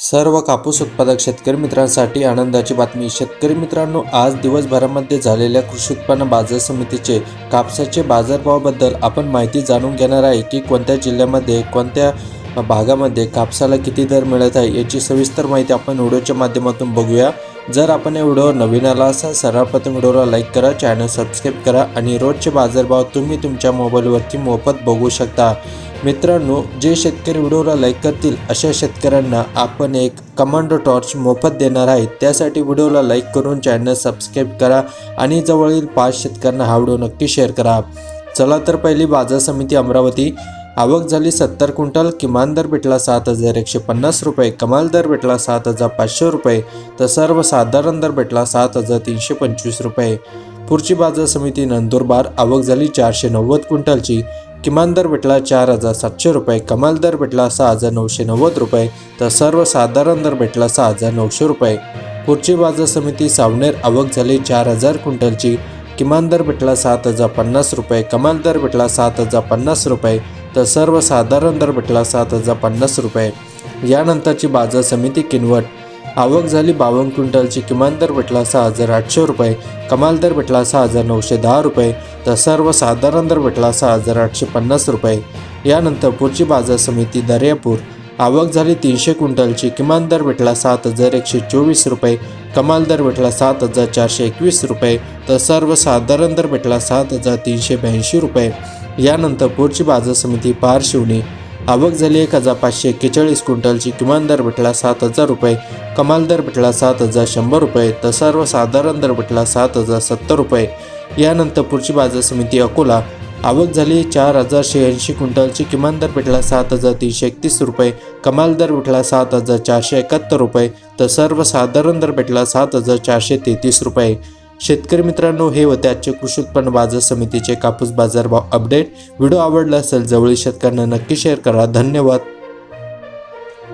सर्व कापूस उत्पादक शेतकरी मित्रांसाठी आनंदाची बातमी. शेतकरी मित्रांनो आज दिवसभरामध्ये झालेल्या कृषी उत्पन्न बाजार समितीचे कापसाचे बाजारभावाबद्दल आपण माहिती जाणून घेणार आहे की कोणत्या जिल्ह्यामध्ये कोणत्या भागामध्ये कापसाला किती दर मिळत आहे याची सविस्तर माहिती आपण व्हिडिओच्या माध्यमातून बघूया. जर आपण या व्हिडिओवर नवीन आला असाल सर्वप्रथम व्हिडिओला लाईक करा चॅनल सबस्क्राईब करा आणि रोजचे बाजारभाव तुम्ही तुमच्या मोबाईलवरती मोफत बघू शकता. मित्रांनो जे शेतकरी व्हिडिओला लाईक करतील अशा शेतकऱ्यांना आपण एक कमांडो टॉर्च मोफत देणार आहे. त्यासाठी व्हिडिओला लाईक करून चॅनल सबस्क्राईब करा आणि जवळील पाच शेतकऱ्यांना हा व्हिडिओ नक्की शेअर करा. चला तर पहिली बाजार समिती अमरावती. आवक झाली सत्तर क्विंटल किमान दर भेटला सात हजार एकशे पन्नास रुपये कमाल दर भेटला सात हजार पाचशे रुपये तर सर्वसाधारण दर भेटला सात हजार तीनशे पंचवीस रुपये. पुढची बाजार समिती नंदुरबार आवक झाली चारशे नव्वद क्विंटलची किमान दर भेटला चार हजार सातशे रुपये कमाल दर भेटला सहा हजार नऊशे नव्वद रुपये तर सर्वसाधारण दर भेटला सहा हजार नऊशे रुपये. पुढची बाजार समिती सावनेर आवक झाली चार हजार क्विंटलची किमान दर भेटला सात हजार पन्नास रुपये कमाल दर भेटला सात हजार पन्नास रुपये तर सर्वसाधारण दर भेटला सात हजार पन्नास रुपये. यानंतरची बाजार समिती किनवट. आवक झाली बावन्न क्विंटलची किमान दर भेटला सहा हजार आठशे रुपये कमाल दर भेटला सहा हजार नऊशे दहा रुपये तर सर्वसाधारण दर भेटला सहा हजार आठशे पन्नास रुपये. यानंतर पुढची बाजार समिती दर्यापूर. आवक झाली तीनशे क्विंटलची किमान दर भेटला सात हजार एकशे चोवीस रुपये कमाल दर भेटला सात हजार चारशे एकवीस रुपये तर सर्वसाधारण दर भेटला सात हजार तीनशे ब्याऐंशी रुपये. यानंतर पुढची बाजार समिती पार शिवणी. आवक झाली एक हजार पाचशे एक्केचाळीस क्विंटलची किमान दर भेटला सात हजार रुपये. कमाल दर भेटला सात हजार शंभर रुपये. तर सर्वसाधारण दर भेटला सात हजार सत्तर रुपये. यानंतर पुढची बाजार समिती अकोला. आवक झाली चार हजार शहाऐंशी क्विंटलची किमान दर भेटला सात हजार तीनशे एकतीस रुपये. कमाल दर भेटला सात हजार चारशे एकाहत्तर रुपये. तर सर्वसाधारण दर भेटला सात हजार चारशे तेहतीस रुपये. शेतकरी मित्रांनो हे होते आजचे कृषी उत्पन्न बाजार समितीचे कापूस बाजारभाव अपडेट व्हिडिओ आवडला असेल जवळील शेतकऱ्यांना नक्की शेअर करा. धन्यवाद.